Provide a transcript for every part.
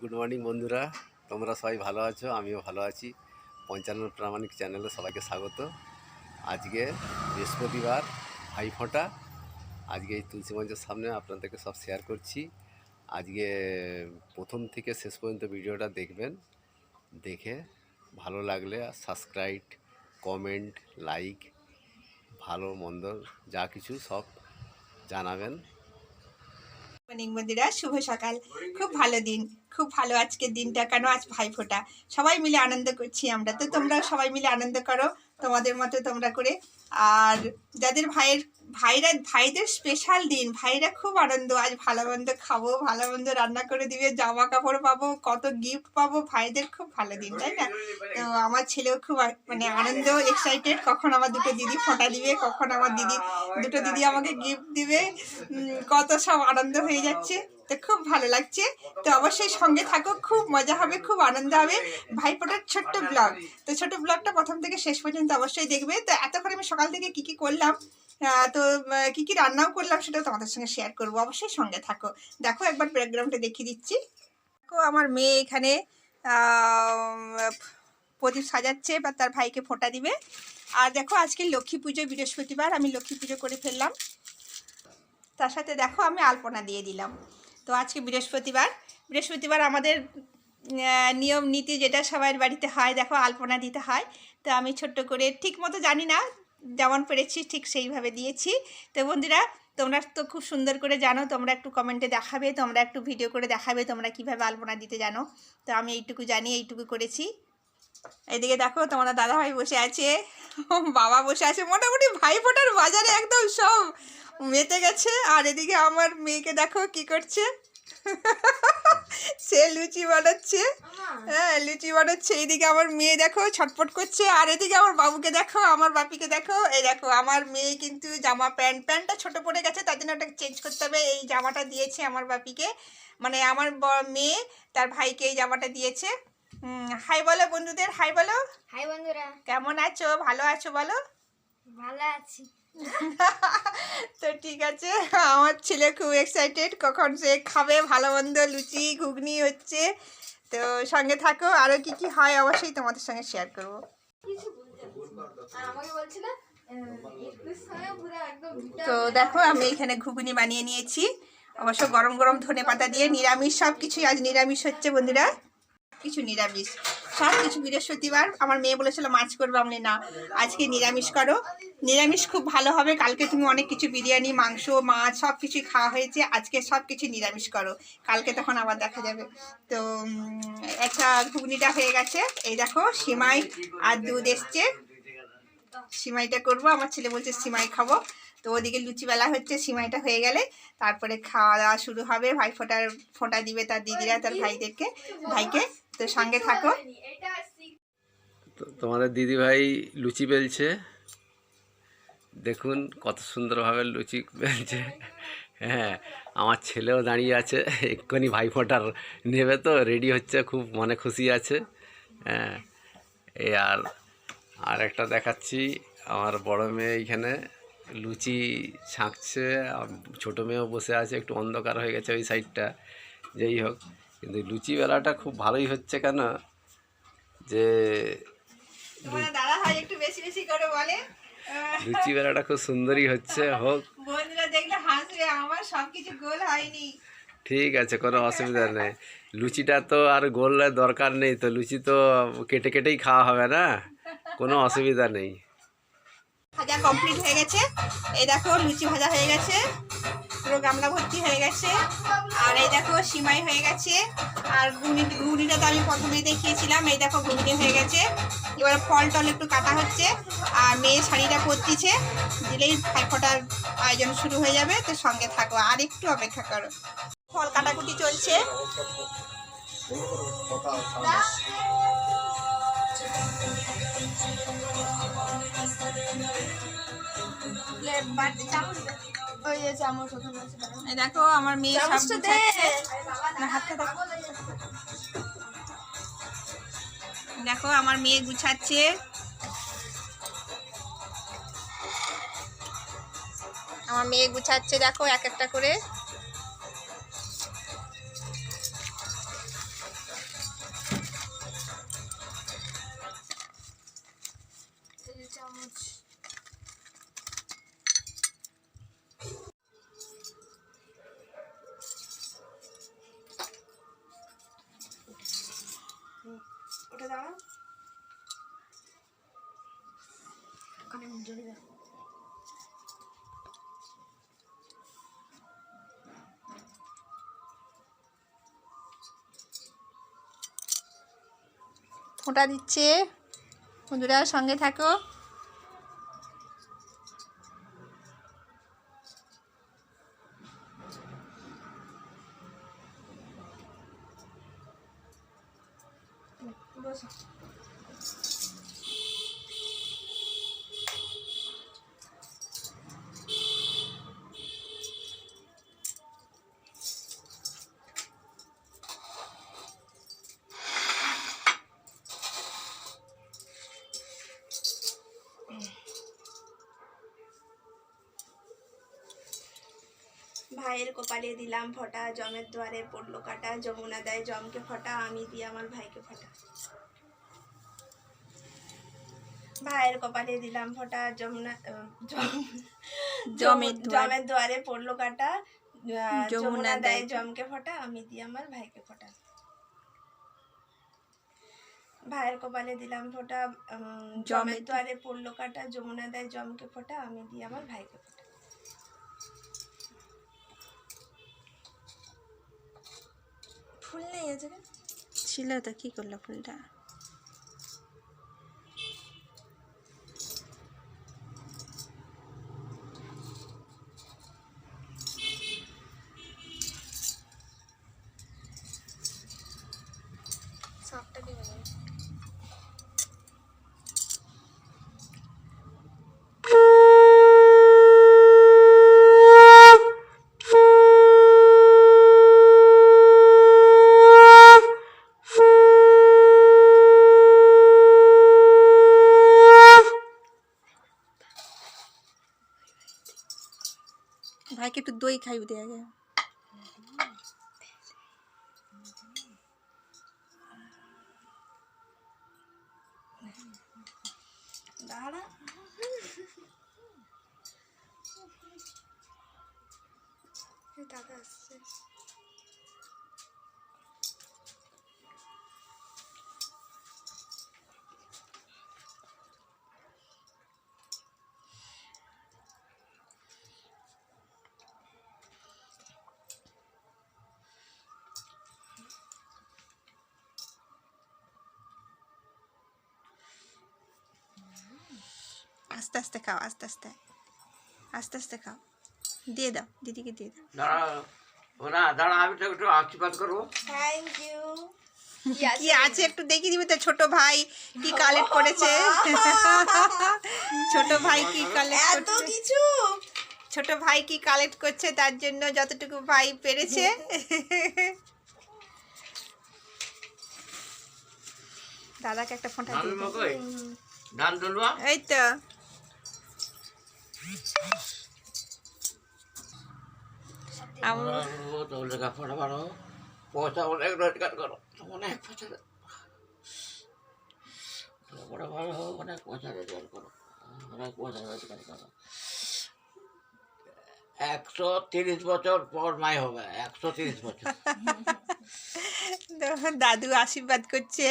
Good morning বন্ধুরা। তোমরা সবাই ভালো আছো? আমিও ভালো আছি। পঞ্চান্ন প্রামাণিক চ্যানেলে সবাইকে স্বাগত। আজকে বৃহস্পতিবার ভাইফোঁটা আজকে এই তুলসী মঞ্চের সামনে আপনাদেরকে সব শেয়ার করছি। আজকে প্রথম থেকে শেষ পর্যন্ত ভিডিওটা দেখবেন। দেখে ভালো লাগলে সাবস্ক্রাইব কমেন্ট লাইক ভালো, মন্দ, যা কিছু সব জানাবেন। বন্ধুরা, শুভ সকাল। খুব ভালো দিন। খুব ভালো আজকের দিনটা। কেন আজ ভাইফোঁটা? সবাই মিলে আনন্দ করছি আমরা। তো তোমরা সবাই মিলে আনন্দ করো। তোমাদের মতো তোমরা করে। আর যাদের ভাইয়ের, ভাইরা, ভাইদের স্পেশাল দিন, ভাইরা খুব আনন্দ, আজ ভালো মন্দ খাব, ভালো মন্দ রান্না করে দিবে জামা কাপড় পাবো, কত গিফট পাবো, ভাইদের খুব ভালো দিন, তাই না? তো আমার ছেলেও খুব মানে আনন্দ এক্সাইটেড কখন আমার দুটো দিদি ফোঁটা দিবে, কখন আমার দিদি, দুটো দিদি আমাকে গিফট দিবে। কত সব আনন্দ হয়ে যাচ্ছে, তো খুব ভালো লাগছে। তো অবশ্যই সঙ্গে থাকো, খুব মজা হবে, খুব আনন্দ হবে। ভাইফোঁটার ছোট্ট ব্লগ তো ছোট ব্লগটা প্রথম থেকে শেষ পর্যন্ত অবশ্যই দেখবে। তো এতক্ষণ আমি সকাল থেকে কি কি করলাম তো কি কি রান্নাও করলাম সেটাও তোমাদের সঙ্গে শেয়ার করব। অবশ্যই সঙ্গে থাকো। দেখো, একবার ব্যাকগ্রাউন্ডে দেখিয়ে দিচ্ছি। দেখো, আমার মেয়ে এখানে প্রদীপ সাজাচ্ছে বা তার ভাইকে ফোঁটা দিবে। আর দেখো, আজকে লক্ষ্মী পুজো, বৃহস্পতিবার, আমি লক্ষ্মী পুজো করে ফেললাম। তার সাথে দেখো, আমি আলপনা দিয়ে দিলাম। তো আজকে বৃহস্পতিবার। বৃহস্পতিবার আমাদের নিয়ম, নীতি যেটা সবার বাড়িতে হয়, দেখো আলপনা দিতে হয়। তো আমি ছোট্ট করে ঠিক মতো জানি না, যেমন পেরেছি ঠিক সেইভাবে দিয়েছি। তো বন্ধুরা, তোমরা তো খুব সুন্দর করে জানো, তোমরা একটু কমেন্টে দেখাবে, তোমরা একটু ভিডিও করে দেখাবে তোমরা কীভাবে আলপনা দিতে জানো। তো আমি এইটুকু জানি, এইটুকু করেছি। এদিকে দেখো তোমার দাদা ভাই বসে আছে। বাবা বসে আছে। মোটামুটি ভাই ফোটার বাজারে একদম সব মেতে গেছে। আর এদিকে আমার মেয়েকে দেখো কি করছে। সে লুচি বানাচ্ছে। হ্যাঁ লুচি বানাচ্ছে। এইদিকে আমার মেয়ে দেখো ছটফট করছে। আর এদিকে আমার বাবুকে দেখো আমার বাপিকে দেখো। এই দেখো আমার মেয়ে কিন্তু জামা প্যান্ট প্যান্টটা ছোট পড়ে গেছে তার জন্য ওটা চেঞ্জ করতে হবে। এই জামাটা দিয়েছে আমার বাপিকে। মানে আমার মেয়ে তার ভাইকে এই জামাটা দিয়েছে। হাই বলো বন্ধুদের হাই বলো। হাই বন্ধুরা। কেমন আছো? ভালো আছো বলো? ভালো আছি। তো ঠিক আছে আমার ছেলে খুব এক্সাইটেড কখন সে খাবে ভালো মন্দ লুচি ঘুগনি হচ্ছে। তো সঙ্গে থাকো আরও কি কি হয় অবশ্যই তোমাদের সঙ্গে শেয়ার করব। তো দেখো আমি এখানে ঘুগনি বানিয়ে নিয়েছি। অবশ্য গরম গরম ধনে পাতা দিয়ে নিরামিষ সব কিছুই আজ নিরামিষ হচ্ছে বন্ধুরা। কিছু নিরামিষ। সব কিছু বৃহস্পতিবার। আমার মেয়ে বলেছিল, মাছ করবে। আমি না, আজকে নিরামিষ করো। নিরামিষ খুব ভালো হবে, কালকে তুমি অনেক কিছু বিরিয়ানি, মাংস, মাছ সব কিছুই খাওয়া হয়েছে, আজকে সব কিছু নিরামিষ করো। কালকে তখন আবার দেখা যাবে। তো একটা ঘুগনিটা হয়ে গেছে। এই দেখো, সিমাই আর দুধ এসছে। সিমাইটা করব। আমার ছেলে বলছে, সিমাই খাব। তো ওদিকে লুচি বেলা হচ্ছে, সিমাইটা হয়ে গেলে তারপরে খাওয়া দাওয়া শুরু হবে। ভাই ফোটার, ফোঁটা দিবে তার দিদিরা, তার ভাইদেরকে। ভাইকে তো সঙ্গে থাকো। তোমাদের দিদিভাই লুচি বেলছে। দেখুন কত সুন্দরভাবে লুচি বেলছে। হ্যাঁ আমার ছেলেও দাঁড়িয়ে আছে এক্ষুনি ভাইফোঁটার নেবে তো রেডি হচ্ছে খুব মনে খুশি আছে। হ্যাঁ এই আর আর একটা দেখাচ্ছি আমার বড় মেয়ে এইখানে লুচি ছাঁকছে আর ছোটো মেয়েও বসে আছে একটু অন্ধকার হয়ে গেছে ওই সাইডটা যেই হোক কিন্তু লুচি বেলাটা খুব ভালোই হচ্ছে কেন? যে তোমার দাদা ভাই একটু বেশি বেশি করে বলে। লুচি বেলাটা খুব সুন্দরই হচ্ছে হোক। বন্ধুরা দেখলে হাসবে আমার সব কিছু গোল হয়নি। ঠিক আছে কোনো অসুবিধা নেই। লুচিটা তো আর গোলের দরকার নেই তো লুচি তো কেটে কেটেই খাওয়া হবে না? কোনো অসুবিধা নেই। ভাজা কমপ্লিট হয়ে গেছে। এই দেখো, লুচি ভাজা হয়ে গেছে। পুরো গামলা ভর্তি হয়ে গেছে। আর এই দেখো, সিমাই হয়ে গেছে। আর ঘুগনি ঘুগনিটা তো আমি প্রথমেই দেখিয়েছিলাম। এই দেখো ঘুগনি হয়ে গেছে। এবারে ফল টল একটু কাটা হচ্ছে। আর মেয়ে শাড়িটা পরতিছে। দিলেই ভাইফোঁটার আয়োজন শুরু হয়ে যাবে। তো সঙ্গে থাকো, আর একটু অপেক্ষা করো। ফল কাটাকুটি চলছে। প্লেট বাটি চামচ ওই যে চামচ ওখানে আছে দেখো আমার মেয়ে চামচটা দে। না, হাতটা দেখো দেখো আমার মেয়ে গুছাচ্ছে। আমার মেয়ে গুছাচ্ছে দেখো এক একটা করে। ফোঁটা দিচ্ছে। বন্ধুরা সঙ্গে থাকো। ভাইয়ের কপালে দিলাম ফটা জমের দুয়ারে পড়ল কাটা যমুনা দেয় জমকে ফটা আমি দিই আমার ভাইকে ফটা। ভাইয়ের কপালে দিলাম ফটা যমুনা জমের দুয়ারে। পড়ল কাটা যমুনা দেয় জমকে ফটা আমি দিই আমার ভাইকে ফটা। ভাইয়ের কপালে দিলাম ফোটা জমের জমের দুয়ারে পড়ল কাটা যমুনা দেয় জমকে ফোটা আমি দিই আমার ভাইকে ফোটা। ফুল নেই আছে ছিল তো কী করল ফুলটা সবটা দিয়ে দেবো ভাইকে একটু দই খাইব দিয়ে আগে দাঁড়া দাদা আসছে আস্তে আস্তে খাও আস্তে আস্তে। আস্তে আস্তে খাও। দিয়ে দাও দিদিকে দিয়ে দাও। দাঁড়া ওরা দাঁড়া আমি তো একটু আশীর্বাদ করব। থ্যাংক ইউ কি আছে? একটু দেখিয়ে দিবে তো ছোট ভাই কি কালেক্ট করেছে? ছোট ভাই কি কালেক্ট এত কিছু? ছোট ভাই কি কালেক্ট করছে? তার জন্য যতটুকু ভাই পেরেছে। দাদাকে একটা ফোনটা এই তো। আম- ও তো লেখাপড়া পারো পয়সা অনেক রোজগার করো অনেক পয়সা লেখাপড়া ভালো হোক অনেক পয়সা রোজগার করো অনেক পয়সা রোজগার করো একশো তিরিশ বছর পর মাই হবে একশো তিরিশ বছর দাদু আশীর্বাদ করছে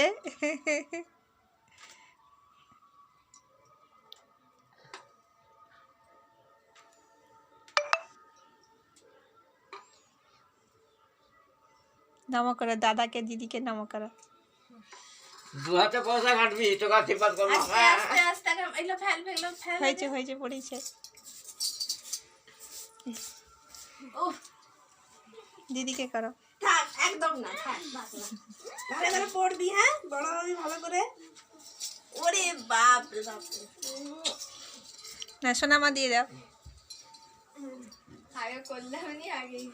নম করো দাদাকে দিদিকে নম করো। দু হাতে পয়সা কাটবি তোকে আশীর্বাদ করব। আস্তে আস্তে আস্তে এগুলো ফেল এগুলো ফেল। হয়েছে হয়েছে পড়েছে। উফ। দিদিকে করো। থাক একদম না থাক না। পড়বি হ্যাঁ? বড় হবি ভালো করে। ওরে বাপ রে বাপ না সোনামা দিয়ে দাও। আগে করলে আমি আগেই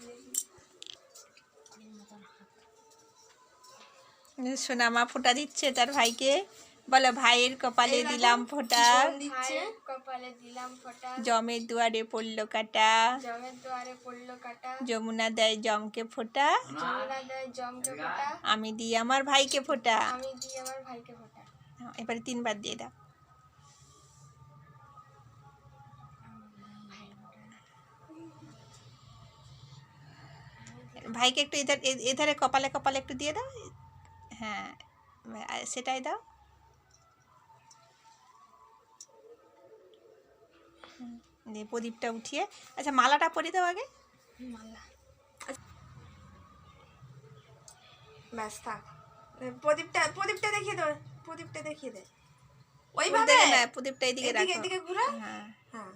সোনামা ফোঁটা দিচ্ছে তার ভাইকে। বলো ভাইয়ের কপালে দিলাম ফোঁটা। দিচ্ছে? কপালে দিলাম ফোঁটা। জমের দুয়ারে পড়ল কাটা। জমের দুয়ারে পড়ল কাটা। যমুনা দেয় জমকে ফোঁটা। যমুনা দেয় জমকে ফোঁটা। আমি দিই আমার ভাইকে ফোঁটা। আমি দিই আমার ভাইকে ফোঁটা। এবারে তিনবার দিয়ে দাও। ভাইকে একটু এধার এ- এধারে কপালে কপালে একটু দিয়ে দাও। হ্যাঁ সেটাই দাও। দিয়ে প্রদীপটা উঠিয়ে আচ্ছা মালাটা পরে দাও আগে। ব্যাস থাক। প্রদীপটা প্রদীপটা দেখিয়ে দে প্রদীপটা দেখিয়ে দে। ওইভাবে? প্রদীপটা এদিকে এদিকে ঘুরা হ্যাঁ। হ্যাঁ।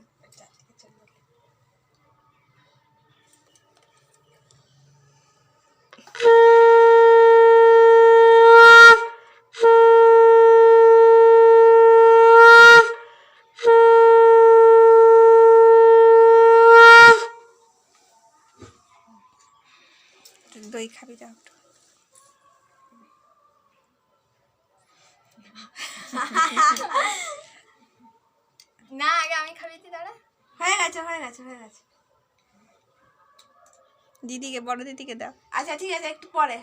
দিদিকে বড় দিদিকে দাও। আচ্ছা ঠিক আছে একটু পরে।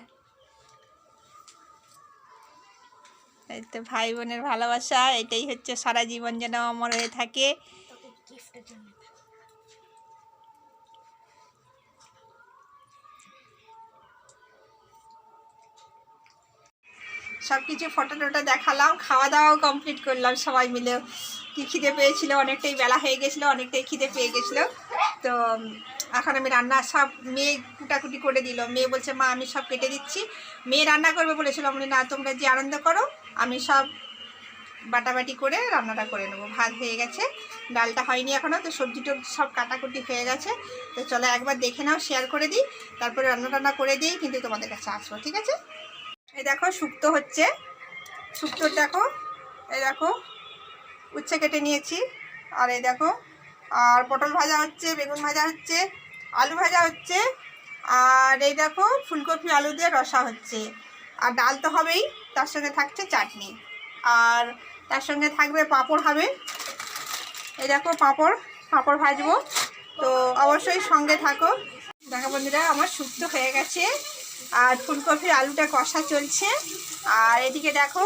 এই তো ভাই বোনের ভালোবাসা এটাই হচ্ছে সারা জীবন যেন অমর হয়ে থাকে। সব কিছু ফটো টটো দেখালাম খাওয়া দাওয়াও কমপ্লিট করলাম সবাই মিলে। কি খিদে পেয়েছিল অনেকটাই বেলা হয়ে গেছিল অনেকটাই খিদে পেয়ে গেছিল। তো এখন আমি রান্না সব মেয়ে কুটাকুটি করে দিল। মেয়ে বলছে, মা, আমি সব কেটে দিচ্ছি। মেয়ে রান্না করবে বলেছিল, আমি না, তোমরা যে আনন্দ করো, আমি সব বাটাবাটি করে রান্নাটা করে নেব। ভাত হয়ে গেছে, ডালটা হয়নি এখনও তো সবজি টবজি সব কাটাকুটি হয়ে গেছে। তো চলো একবার দেখে নাও শেয়ার করে দিই, তারপরে রান্না টান্না করে দিই, কিন্তু তোমাদের কাছে আসব, ঠিক আছে? এই দেখো, শুক্তো হচ্ছে। শুক্তো দেখো, এই দেখো, উচ্ছে কেটে নিয়েছি। আর এই দেখো, আর পটল ভাজা হচ্ছে, বেগুন ভাজা হচ্ছে। আলু ভাজা হচ্ছে। আর এই দেখো, ফুলকপি আলু দিয়ে রসা হচ্ছে। আর ডাল তো হবেই, তার সঙ্গে থাকছে চাটনি। আর তার সঙ্গে থাকবে পাঁপড় হবে। এই দেখো পাঁপড় পাঁপড় ভাজবো। তো অবশ্যই সঙ্গে থাকো। দেখো বন্ধুরা, আমার শুক্তো হয়ে গেছে। আর ফুলকপি আলুটা কষা চলছে। আর এদিকে দেখো,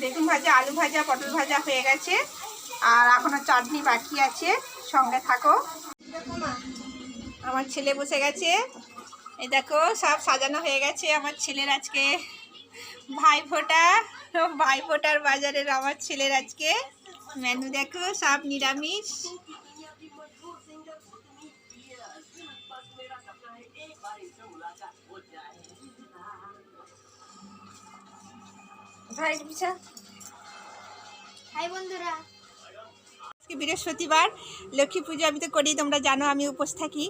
বেগুন ভাজা, আলু ভাজা, পটল ভাজা হয়ে গেছে। আর এখনও চাটনি বাকি আছে। সঙ্গে থাকো। আমার ছেলে বসে গেছে। এই দেখো, সব সাজানো হয়ে গেছে আমার ছেলের আজকে। ভাই ফোটা ভাই ফোটার বাজারের আমার ছেলের আজকে। মেনু দেখো, সব নিরামিষ। ভাই বন্ধুরা আজকে বৃহস্পতিবার, লক্ষ্মী পুজো আমি তো করি, তোমরা জানো আমি উপোস থাকি।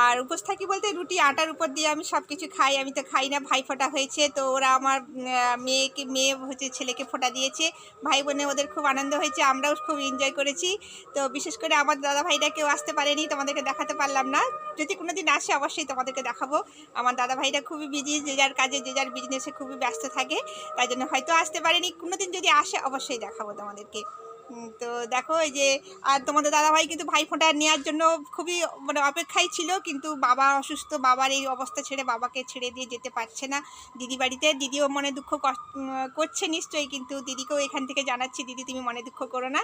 আর উপোস থাকি বলতে রুটি, আটার উপর দিয়ে আমি সব কিছু খাই, আমি তো খাই না, ভাই ফোটা হয়েছে, তো ওরা আমার মেয়েকে, মেয়ে হচ্ছে ছেলেকে ফোটা দিয়েছে, ভাই বোনে ওদের খুব আনন্দ হয়েছে, আমরাও খুব এনজয় করেছি। তো বিশেষ করে আমার দাদা ভাইরা কেউ আসতে পারেনি, তোমাদেরকে দেখাতে পারলাম না। যদি কোনো দিন আসে অবশ্যই তোমাদেরকে দেখাবো। আমার দাদা ভাইরা খুবই বিজি যে যার কাজে, যে যার বিজনেসে খুবই ব্যস্ত থাকে, তাই জন্য হয়তো আসতে পারেনি কোনো দিন যদি আসে অবশ্যই দেখাবো তোমাদেরকে। তো দেখো, এই যে, আর তোমাদের দাদাভাই কিন্তু ভাই ফোঁটা নেওয়ার জন্য খুবই মানে অপেক্ষায় ছিল, কিন্তু বাবা অসুস্থ, বাবার এই অবস্থা ছেড়ে বাবাকে ছেড়ে দিয়ে যেতে পারছে না দিদি বাড়িতে। দিদিও মনে দুঃখ করছে নিশ্চয়ই, কিন্তু দিদিকেও এখান থেকে জানাচ্ছি, দিদি, তুমি মনে দুঃখ করো না।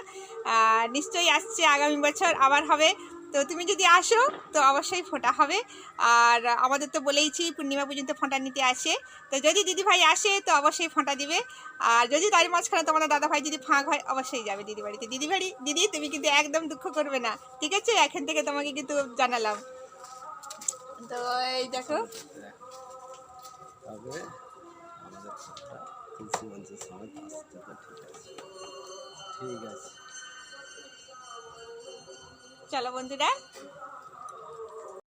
নিশ্চয়ই আসছে আগামী বছর, আবার হবে। তো তুমি যদি আসো, তো অবশ্যই ফোঁটা হবে। আর আমাদের তো বলেইছি, পূর্ণিমা পর্যন্ত ফোঁটা নিতে আসে। তো যদি দিদি ভাই আসে, তো অবশ্যই ফোঁটা দিবে। আর যদি তার মাঝখানে তোমাদের দাদা ভাই যদি ফাঁক হয়, অবশ্যই যাবে দিদি বাড়িতে দিদি দিদি তুমি কিন্তু একদম দুঃখ করবে না, ঠিক আছে? এখান থেকে তোমাকে কিন্তু জানালাম। তো এই দেখো। তবে আমাদের চলো বন্ধুরা